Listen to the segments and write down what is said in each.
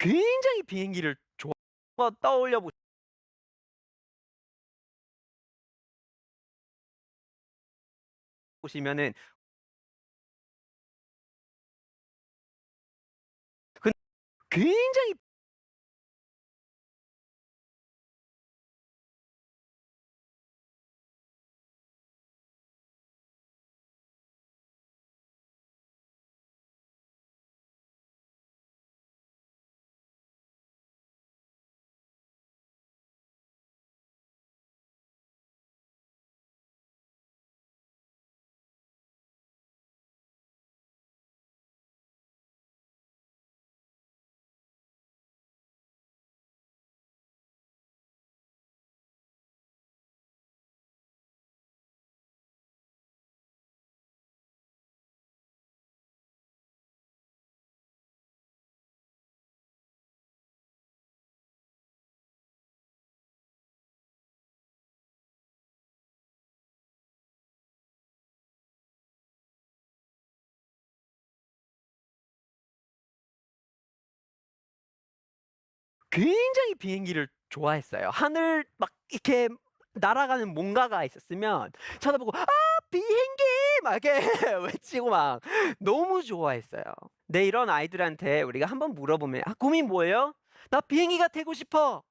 굉장히 비행기를 좋아 떠올려 보 보시면은 근 굉장히 굉장히 비행기를 좋아했어요. 하늘 막 이렇게 날아가는 뭔가가 있었으면 쳐다보고 "아 비행기!" 막 이렇게 외치고 막 너무 좋아했어요. 네 이런 아이들한테 우리가 한번 물어보면 "아 꿈이 뭐예요?" "나 비행기가 되고 싶어."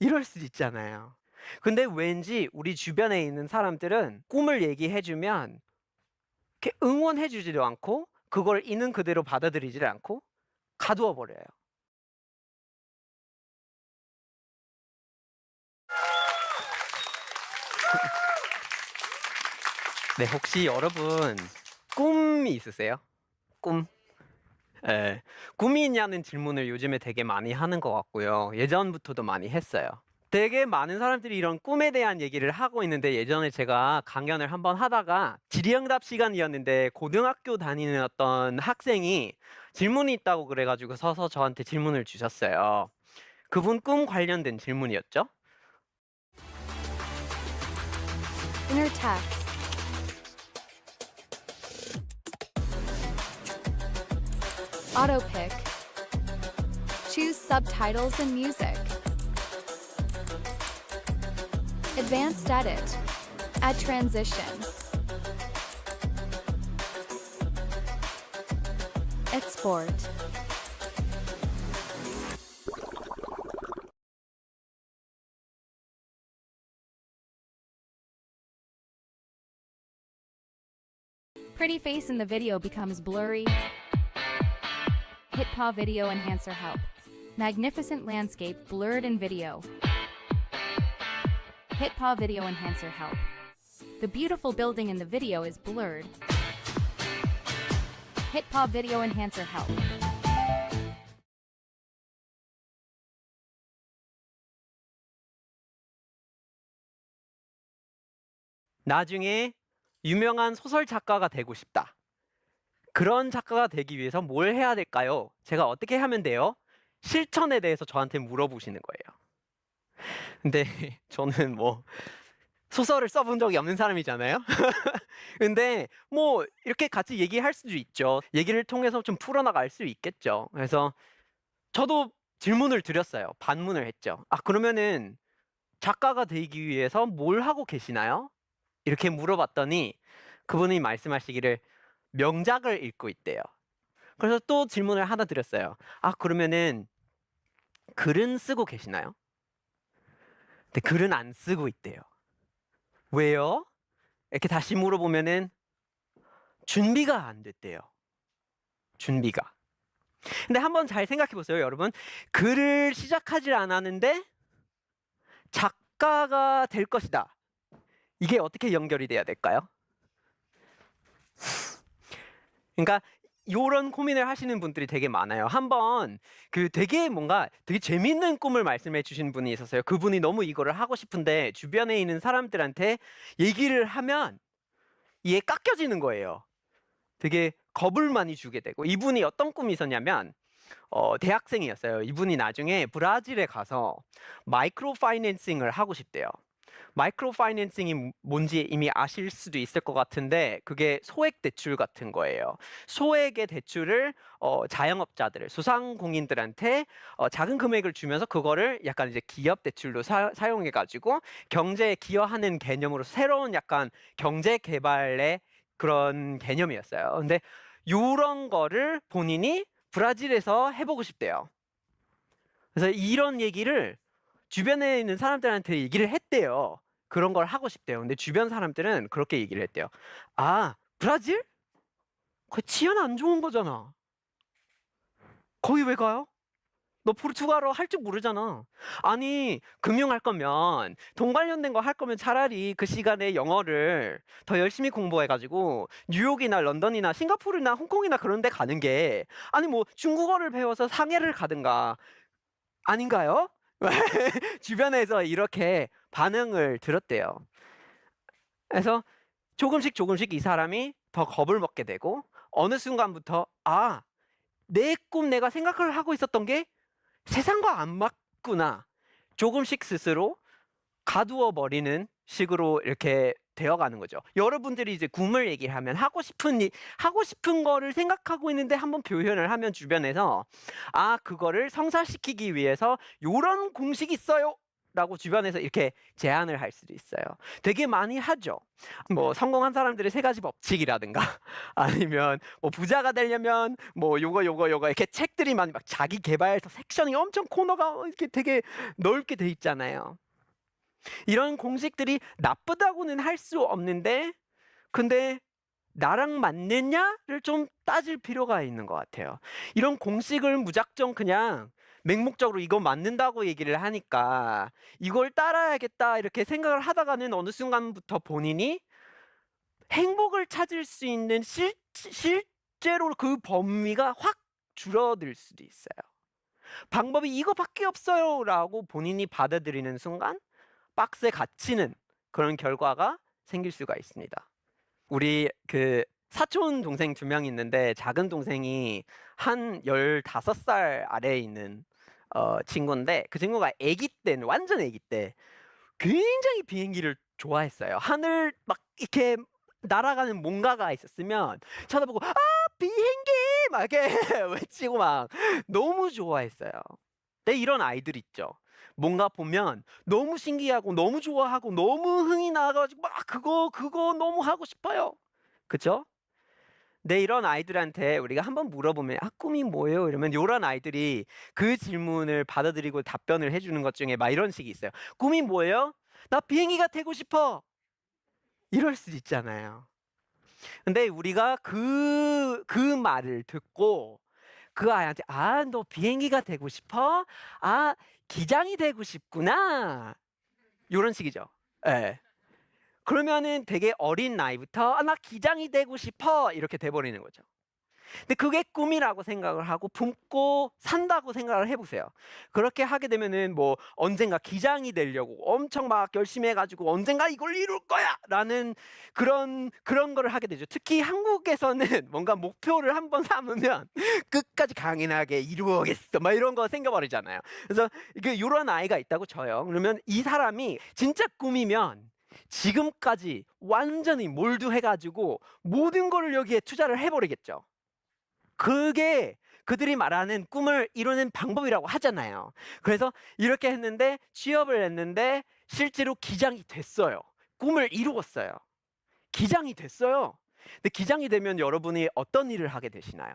이럴 수 있잖아요. 근데 왠지 우리 주변에 있는 사람들은 꿈을 얘기해 주면 이렇게 응원해 주지도 않고 그걸 있는 그대로 받아들이지를 않고 가두어 버려요. 네 혹시 여러분 꿈이 있으세요? 꿈? 예. 꿈이 있냐는 질문을 요즘에 되게 많이 하는 것 같고요. 예전부터도 많이 했어요. 되게 많은 사람들이 이런 꿈에 대한 얘기를 하고 있는데 예전에 제가 강연을 한번 하다가 질의응답 시간이었는데 고등학교 다니는 어떤 학생이 질문이 있다고 그래 가지고 서서 저한테 질문을 주셨어요. 그분 꿈 관련된 질문이었죠. Inner text. Auto pick. Choose subtitles and music. Advanced edit. Add transition. Export. Pretty face in the video becomes blurry. Hit paw video enhancer help. Magnificent landscape blurred in video. Hit paw video enhancer help. The beautiful building in the video is blurred. Hit paw video enhancer help. 나중에 유명한 소설 작가가 되고 싶다. 그런 작가가 되기 위해서 뭘 해야 될까요? 제가 어떻게 하면 돼요? 실천에 대해서 저한테 물어보시는 거예요. 근데 저는 뭐 소설을 써본 적이 없는 사람이잖아요. 근데 뭐 이렇게 같이 얘기할 수도 있죠. 얘기를 통해서 좀 풀어나갈 수 있겠죠. 그래서 저도 질문을 드렸어요. 반문을 했죠. 아, 그러면은 작가가 되기 위해서 뭘 하고 계시나요? 이렇게 물어봤더니 그분이 말씀하시기를 명작을 읽고 있대요. 그래서 또 질문을 하나 드렸어요. 아, 그러면은 글은 쓰고 계시나요? 근데 글은 안 쓰고 있대요. 왜요? 이렇게 다시 물어보면은 준비가 안 됐대요. 준비가. 근데 한번 잘 생각해 보세요, 여러분. 글을 시작하지 않았는데 작가가 될 것이다. 이게 어떻게 연결이 돼야 될까요? 그러니까 요런 고민을 하시는 분들이 되게 많아요. 한번 그 되게 뭔가 되게 재밌는 꿈을 말씀해 주신 분이 있었어요. 그분이 너무 이거를 하고 싶은데 주변에 있는 사람들한테 얘기를 하면 이게 깎여지는 거예요. 되게 겁을 많이 주게 되고 이분이 어떤 꿈이 있었냐면 어, 대학생이었어요. 이분이 나중에 브라질에 가서 마이크로 파이낸싱을 하고 싶대요. 마이크로 파이낸싱이 뭔지 이미 아실 수도 있을 것 같은데 그게 소액 대출 같은 거예요. 소액의 대출을 어, 자영업자들, 소상공인들한테 어, 작은 금액을 주면서 그거를 약간 이제 기업 대출로 사, 사용해 가지고 경제에 기여하는 개념으로 새로운 약간 경제 개발의 그런 개념이었어요. 근데 요런 거를 본인이 브라질에서 해보고 싶대요. 그래서 이런 얘기를 주변에 있는 사람들한테 얘기를 했대요. 그런 걸 하고 싶대요. 근데 주변 사람들은 그렇게 얘기를 했대요. 아, 브라질? 거기 치안 안 좋은 거잖아. 거기 왜 가요? 너 포르투갈어 할 줄 모르잖아. 아니, 금융 할 거면, 돈 관련된 거 할 거면 차라리 그 시간에 영어를 더 열심히 공부해가지고, 뉴욕이나 런던이나 싱가포르나 홍콩이나 그런 데 가는 게, 아니 뭐 중국어를 배워서 상해를 가든가, 아닌가요? 주변에서 이렇게 반응을 들었대요. 그래서 조금씩 조금씩 이 사람이 더 겁을 먹게 되고 어느 순간부터 아, 내 꿈 내가 생각을 하고 있었던 게 세상과 안 맞구나. 조금씩 스스로 가두어 버리는 식으로 이렇게 되어가는 거죠. 여러분들이 이제 꿈을 얘기를 하면 하고 싶은 일, 하고 싶은 거를 생각하고 있는데 한번 표현을 하면 주변에서 아 그거를 성사시키기 위해서 요런 공식이 있어요. 라고 주변에서 이렇게 제안을 할 수도 있어요. 되게 많이 하죠. 뭐 성공한 사람들의 세 가지 법칙이라든가 아니면 뭐 부자가 되려면 뭐 요거 요거 요거 이렇게 책들이 많이 막 자기 개발서 섹션이 엄청 코너가 이렇게 되게 넓게 돼 있잖아요. 이런 공식들이 나쁘다고는 할 수 없는데 근데 나랑 맞느냐를 좀 따질 필요가 있는 것 같아요. 이런 공식을 무작정 그냥 맹목적으로 이거 맞는다고 얘기를 하니까 이걸 따라야겠다 이렇게 생각을 하다가는 어느 순간부터 본인이 행복을 찾을 수 있는 실, 실제로 그 범위가 확 줄어들 수도 있어요. 방법이 이거밖에 없어요 라고 본인이 받아들이는 순간 박스에 갇히는 그런 결과가 생길 수가 있습니다. 우리 그 사촌 동생 두 명 있는데 작은 동생이 한 15살 아래에 있는 어, 친구인데 그 친구가 아기 때는 완전 아기 때 굉장히 비행기를 좋아했어요. 하늘 막 이렇게 날아가는 뭔가가 있었으면 쳐다보고 아 비행기 막 이렇게 외치고 막 너무 좋아했어요. 근데 이런 아이들 있죠. 뭔가 보면 너무 신기하고 너무 좋아하고 너무 흥이 나가지고 막 그거 그거 너무 하고 싶어요. 그쵸? 근데 이런 아이들한테 우리가 한번 물어보면 아 꿈이 뭐예요? 이러면 이런 아이들이 그 질문을 받아들이고 답변을 해주는 것 중에 막 이런 식이 있어요. 꿈이 뭐예요? 나 비행기가 되고 싶어. 이럴 수 있잖아요. 근데 우리가 그, 그 말을 듣고 그 아이한테 아, 너 비행기가 되고 싶어? 아, 기장이 되고 싶구나. 요런 식이죠. 예. 그러면은 되게 어린 나이부터 아, 나 기장이 되고 싶어 이렇게 돼버리는 거죠. 근데 그게 꿈이라고 생각을 하고 품고 산다고 생각을 해보세요. 그렇게 하게 되면은 뭐 언젠가 기장이 되려고 엄청 막 열심히 해가지고 언젠가 이걸 이룰 거야라는 그런 그런 거를 하게 되죠. 특히 한국에서는 뭔가 목표를 한번 삼으면 끝까지 강인하게 이루어겠어 막 이런 거 생겨버리잖아요. 그래서 이런 아이가 있다고 쳐요. 그러면 이 사람이 진짜 꿈이면 지금까지 완전히 몰두해가지고 모든 거를 여기에 투자를 해버리겠죠. 그게 그들이 말하는 꿈을 이루는 방법이라고 하잖아요. 그래서 이렇게 했는데 취업을 했는데 실제로 기장이 됐어요. 꿈을 이루었어요. 기장이 됐어요. 근데 기장이 되면 여러분이 어떤 일을 하게 되시나요?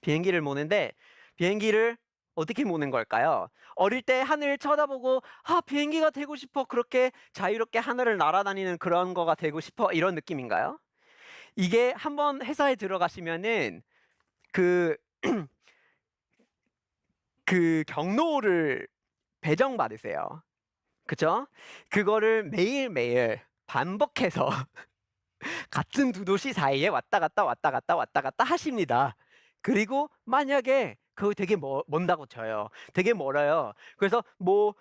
비행기를 모는데 비행기를 어떻게 모는 걸까요? 어릴 때 하늘 쳐다보고 아 비행기가 되고 싶어 그렇게 자유롭게 하늘을 날아다니는 그런 거가 되고 싶어 이런 느낌인가요? 이게 한번 회사에 들어가시면은 그, 그 경로를 배정받으세요. 그죠? 그거를 매일매일 반복해서 같은 두 도시 사이에 왔다 갔다 왔다 갔다 왔다 갔다 하십니다. 그리고 만약에 그거 되게 멀, 먼다고 쳐요. 되게 멀어요. 그래서 뭐,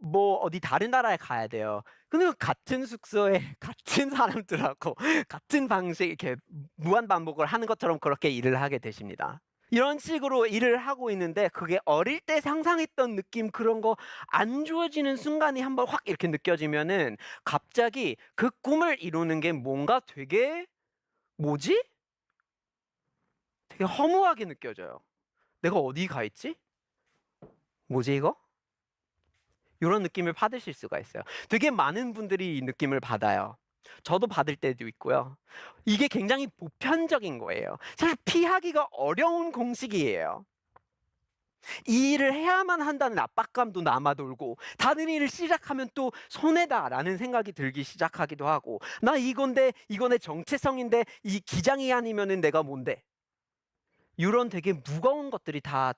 뭐 어디 다른 나라에 가야 돼요. 근데 같은 숙소에 같은 사람들하고 같은 방식 이렇게 무한 반복을 하는 것처럼 그렇게 일을 하게 되십니다. 이런 식으로 일을 하고 있는데 그게 어릴 때 상상했던 느낌 그런 거 안 주어지는 순간이 한번 확 이렇게 느껴지면은 갑자기 그 꿈을 이루는 게 뭔가 되게 뭐지? 되게 허무하게 느껴져요. 내가 어디 가 있지? 뭐지 이거? 이런 느낌을 받으실 수가 있어요. 되게 많은 분들이 이 느낌을 받아요. 저도 받을 때도 있고요. 이게 굉장히 보편적인 거예요. 사실 피하기가 어려운 공식이에요. 이 일을 해야만 한다는 압박감도 남아돌고 다른 일을 시작하면 또 손해다라는 생각이 들기 시작하기도 하고 나 이건데 이건 내 정체성인데 이 기장이 아니면은 내가 뭔데 이런 되게 무거운 것들이 다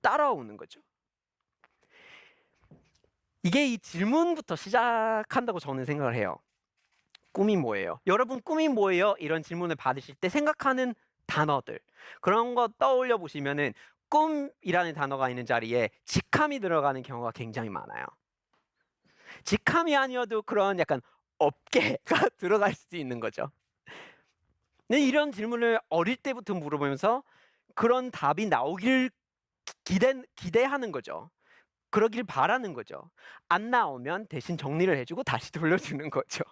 따라오는 거죠. 이게 이 질문부터 시작한다고 저는 생각을 해요. 꿈이 뭐예요? 여러분 꿈이 뭐예요? 이런 질문을 받으실 때 생각하는 단어들 그런 거 떠올려 보시면은 꿈이라는 단어가 있는 자리에 직함이 들어가는 경우가 굉장히 많아요. 직함이 아니어도 그런 약간 업계가 들어갈 수도 있는 거죠. 근데 이런 질문을 어릴 때부터 물어보면서 그런 답이 나오길 기대, 기대하는 거죠. 그러길 바라는 거죠. 안 나오면 대신 정리를 해주고 다시 돌려주는 거죠.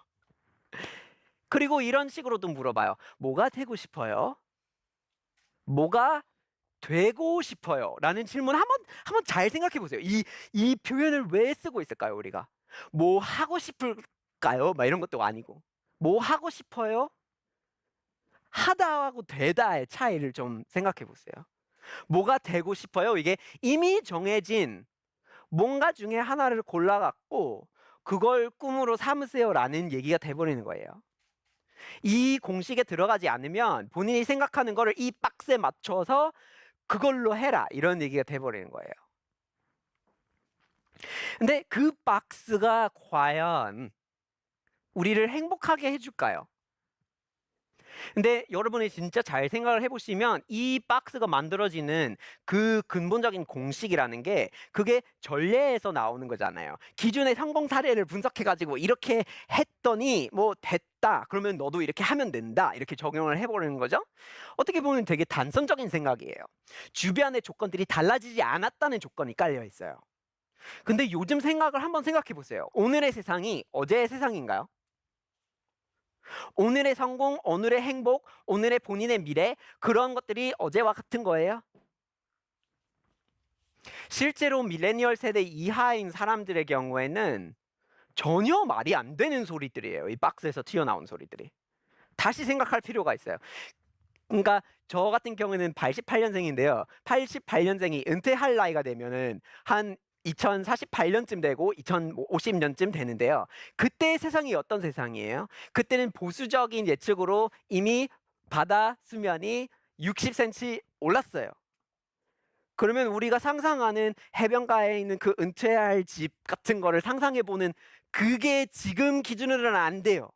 그리고 이런 식으로도 물어봐요. 뭐가 되고 싶어요? 뭐가 되고 싶어요? 라는 질문 한번 한번 잘 생각해 보세요. 이 이 표현을 왜 쓰고 있을까요, 우리가? 뭐 하고 싶을까요? 막 이런 것도 아니고. 뭐 하고 싶어요? 하다하고 되다의 차이를 좀 생각해 보세요. 뭐가 되고 싶어요? 이게 이미 정해진 뭔가 중에 하나를 골라갖고 그걸 꿈으로 삼으세요라는 얘기가 돼버리는 거예요. 이 공식에 들어가지 않으면 본인이 생각하는 거를 이 박스에 맞춰서 그걸로 해라 이런 얘기가 돼버리는 거예요. 근데 그 박스가 과연 우리를 행복하게 해줄까요? 근데 여러분이 진짜 잘 생각을 해보시면 이 박스가 만들어지는 그 근본적인 공식이라는 게 그게 전례에서 나오는 거잖아요. 기존의 성공 사례를 분석해가지고 이렇게 했더니 뭐 됐다. 그러면 너도 이렇게 하면 된다. 이렇게 적용을 해버리는 거죠. 어떻게 보면 되게 단선적인 생각이에요. 주변의 조건들이 달라지지 않았다는 조건이 깔려 있어요. 근데 요즘 생각을 한번 생각해 보세요. 오늘의 세상이 어제의 세상인가요? 오늘의 성공, 오늘의 행복, 오늘의 본인의 미래 그런 것들이 어제와 같은 거예요. 실제로 밀레니얼 세대 이하인 사람들의 경우에는 전혀 말이 안 되는 소리들이에요. 이 박스에서 튀어나온 소리들이. 다시 생각할 필요가 있어요. 그러니까 저 같은 경우에는 88년생인데요. 88년생이 은퇴할 나이가 되면은 한 2048년쯤 되고 2050년쯤 되는데요. 그때 세상이 어떤 세상이에요? 그때는 보수적인 예측으로 이미 바다 수면이 60cm 올랐어요. 그러면 우리가 상상하는 해변가에 있는 그 은퇴할 집 같은 거를 상상해 보는 그게 지금 기준으로는 안 돼요.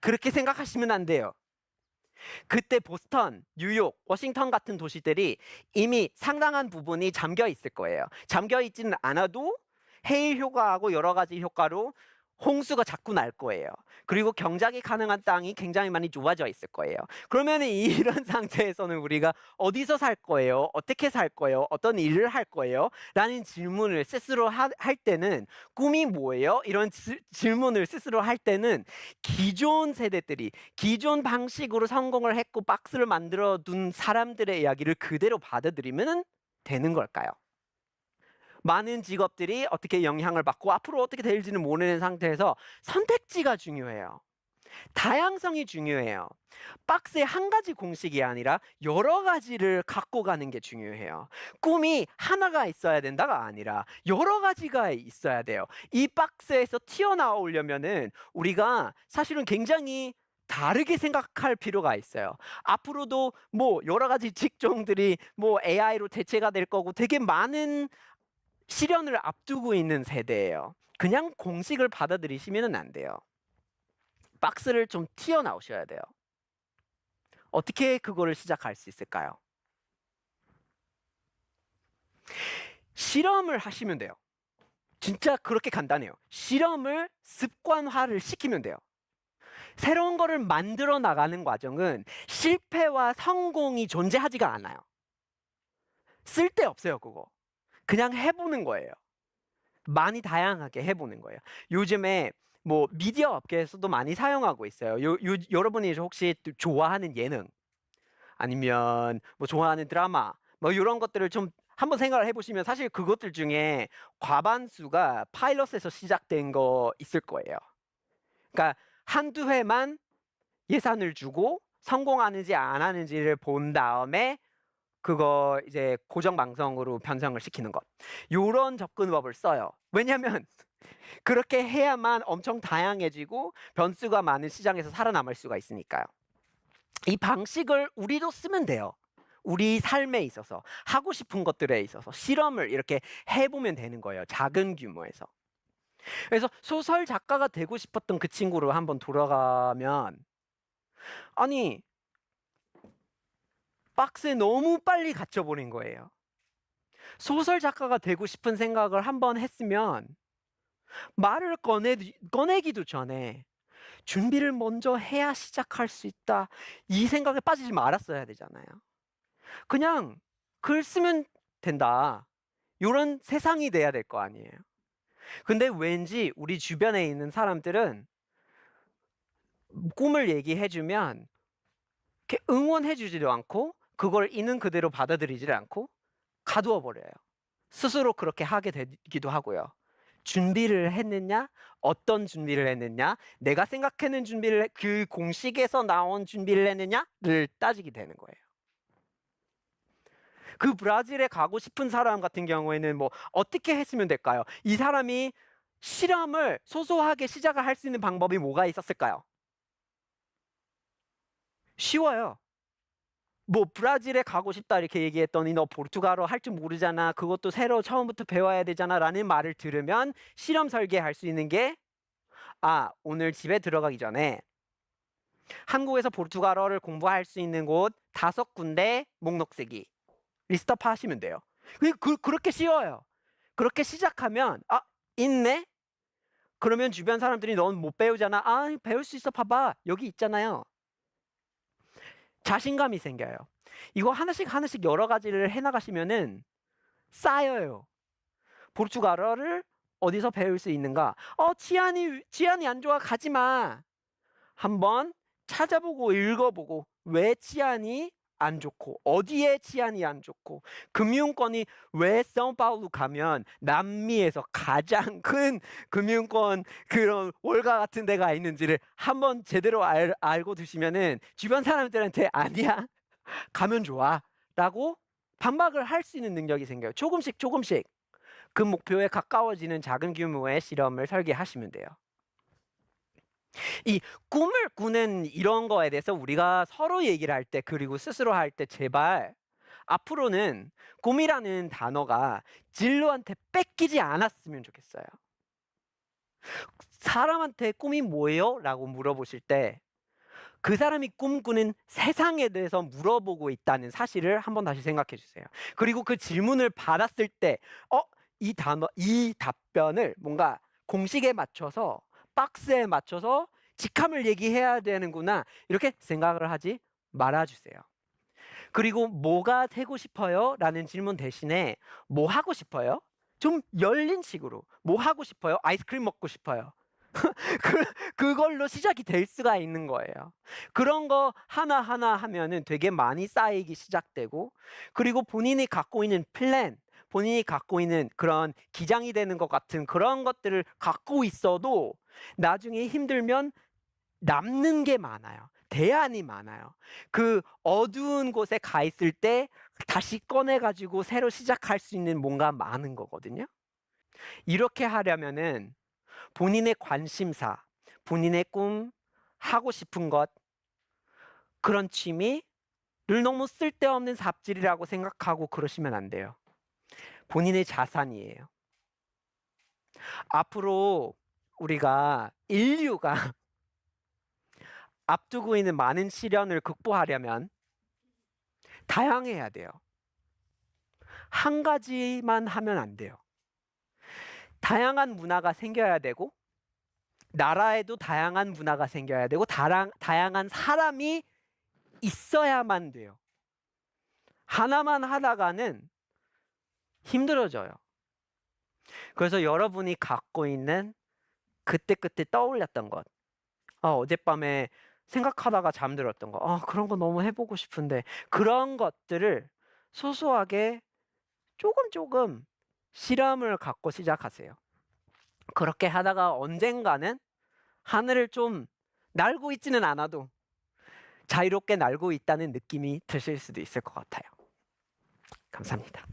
그렇게 생각하시면 안 돼요. 그때 보스턴, 뉴욕, 워싱턴 같은 도시들이 이미 상당한 부분이 잠겨 있을 거예요. 잠겨 있지는 않아도 해일 효과하고 여러 가지 효과로 홍수가 자꾸 날 거예요. 그리고 경작이 가능한 땅이 굉장히 많이 좋아져 있을 거예요. 그러면 이런 상태에서는 우리가 어디서 살 거예요? 어떻게 살 거예요? 어떤 일을 할 거예요? 라는 질문을 스스로 하, 할 때는 꿈이 뭐예요? 이런 지, 질문을 스스로 할 때는 기존 세대들이 기존 방식으로 성공을 했고 박스를 만들어 둔 사람들의 이야기를 그대로 받아들이면 되는 걸까요? 많은 직업들이 어떻게 영향을 받고 앞으로 어떻게 될지는 모르는 상태에서 선택지가 중요해요. 다양성이 중요해요. 박스에 한 가지 공식이 아니라 여러 가지를 갖고 가는 게 중요해요. 꿈이 하나가 있어야 된다가 아니라 여러 가지가 있어야 돼요. 이 박스에서 튀어나오려면은 우리가 사실은 굉장히 다르게 생각할 필요가 있어요. 앞으로도 뭐 여러 가지 직종들이 뭐 AI로 대체가 될 거고 되게 많은 실현을 앞두고 있는 세대예요. 그냥 공식을 받아들이시면 안 돼요. 박스를 좀 튀어나오셔야 돼요. 어떻게 그거를 시작할 수 있을까요? 실험을 하시면 돼요. 진짜 그렇게 간단해요. 실험을 습관화를 시키면 돼요. 새로운 거를 만들어 나가는 과정은 실패와 성공이 존재하지가 않아요. 쓸데없어요, 그거. 그냥 해보는 거예요. 많이 다양하게 해보는 거예요. 요즘에 뭐 미디어 업계에서도 많이 사용하고 있어요. 요, 요, 여러분이 혹시 또 좋아하는 예능 아니면 뭐 좋아하는 드라마 뭐 이런 것들을 좀 한번 생각을 해보시면 사실 그것들 중에 과반수가 파일럿에서 시작된 거 있을 거예요. 그러니까 한두 회만 예산을 주고 성공하는지 안 하는지를 본 다음에 그거 이제 고정 방송으로 변성을 시키는 것. 요런 접근법을 써요. 왜냐면 그렇게 해야만 엄청 다양해지고 변수가 많은 시장에서 살아남을 수가 있으니까요. 이 방식을 우리도 쓰면 돼요. 우리 삶에 있어서 하고 싶은 것들에 있어서 실험을 이렇게 해보면 되는 거예요. 작은 규모에서. 그래서 소설 작가가 되고 싶었던 그 친구로 한번 돌아가면 아니 박스에 너무 빨리 갇혀버린 거예요. 소설 작가가 되고 싶은 생각을 한번 했으면 말을 꺼내, 꺼내기도 전에 준비를 먼저 해야 시작할 수 있다. 이 생각에 빠지지 말았어야 되잖아요. 그냥 글 쓰면 된다. 이런 세상이 돼야 될 거 아니에요. 근데 왠지 우리 주변에 있는 사람들은 꿈을 얘기해주면 응원해주지도 않고 그걸 있는 그대로 받아들이지를 않고 가두어 버려요. 스스로 그렇게 하게 되기도 하고요. 준비를 했느냐? 어떤 준비를 했느냐? 내가 생각하는 준비를 해- 그 공식에서 나온 준비를 했느냐를 따지게 되는 거예요. 그 브라질에 가고 싶은 사람 같은 경우에는 뭐 어떻게 했으면 될까요? 이 사람이 실험을 소소하게 시작을 할 수 있는 방법이 뭐가 있었을까요? 쉬워요. 뭐 브라질에 가고 싶다 이렇게 얘기했더니 너 포르투갈어 할 줄 모르잖아. 그것도 새로 처음부터 배워야 되잖아 라는 말을 들으면 실험 설계할 수 있는 게 아, 오늘 집에 들어가기 전에 한국에서 포르투갈어를 공부할 수 있는 곳 다섯 군데 목록 쓰기 리스트업 하시면 돼요. 그, 그, 그렇게 쉬워요. 그렇게 시작하면 아, 있네? 그러면 주변 사람들이 넌 못 배우잖아. 아, 배울 수 있어. 봐봐. 여기 있잖아요. 자신감이 생겨요. 이거 하나씩 하나씩 여러 가지를 해나가시면은 쌓여요. 포르투갈어를 어디서 배울 수 있는가? 어, 치안이 치안이 안 좋아 가지 마. 한번 찾아보고 읽어보고 왜 치안이 안 좋고 어디에 치안이 안 좋고 금융권이 왜 사우파울루 가면 남미에서 가장 큰 금융권 그런 월가 같은 데가 있는지를 한번 제대로 알, 알고 두시면은 주변 사람들한테 아니야 가면 좋아라고 반박을 할 수 있는 능력이 생겨요. 조금씩 조금씩 그 목표에 가까워지는 작은 규모의 실험을 설계하시면 돼요. 이 꿈을 꾸는 이런 거에 대해서 우리가 서로 얘기를 할 때 그리고 스스로 할 때 제발 앞으로는 꿈이라는 단어가 진로한테 뺏기지 않았으면 좋겠어요. 사람한테 꿈이 뭐예요? 라고 물어보실 때 그 사람이 꿈꾸는 세상에 대해서 물어보고 있다는 사실을 한번 다시 생각해 주세요. 그리고 그 질문을 받았을 때, 어, 이 단어, 이 답변을 뭔가 공식에 맞춰서 박스에 맞춰서 직함을 얘기해야 되는구나. 이렇게 생각을 하지 말아주세요. 그리고 뭐가 되고 싶어요? 라는 질문 대신에 뭐 하고 싶어요? 좀 열린 식으로. 뭐 하고 싶어요? 아이스크림 먹고 싶어요. 그, 그걸로 시작이 될 수가 있는 거예요. 그런 거 하나하나 하면은 되게 많이 쌓이기 시작되고, 그리고 본인이 갖고 있는 플랜, 본인이 갖고 있는 그런 기장이 되는 것 같은 그런 것들을 갖고 있어도 나중에 힘들면 남는 게 많아요. 대안이 많아요. 그 어두운 곳에 가 있을 때 다시 꺼내가지고 새로 시작할 수 있는 뭔가 많은 거거든요. 이렇게 하려면은 본인의 관심사, 본인의 꿈, 하고 싶은 것, 그런 취미를 너무 쓸데없는 삽질이라고 생각하고 그러시면 안 돼요. 본인의 자산이에요. 앞으로 우리가 인류가 앞두고 있는 많은 시련을 극복하려면 다양해야 돼요. 한 가지만 하면 안 돼요. 다양한 문화가 생겨야 되고 나라에도 다양한 문화가 생겨야 되고 다랑, 다양한 사람이 있어야만 돼요. 하나만 하다가는 힘들어져요. 그래서 여러분이 갖고 있는 그때그때 떠올렸던 것, 아, 어젯밤에 생각하다가 잠들었던 거, 아, 그런 거 너무 해보고 싶은데, 그런 것들을 소소하게 조금 조금 실험을 갖고 시작하세요. 그렇게 하다가 언젠가는 하늘을 좀 날고 있지는 않아도 자유롭게 날고 있다는 느낌이 드실 수도 있을 것 같아요. 감사합니다.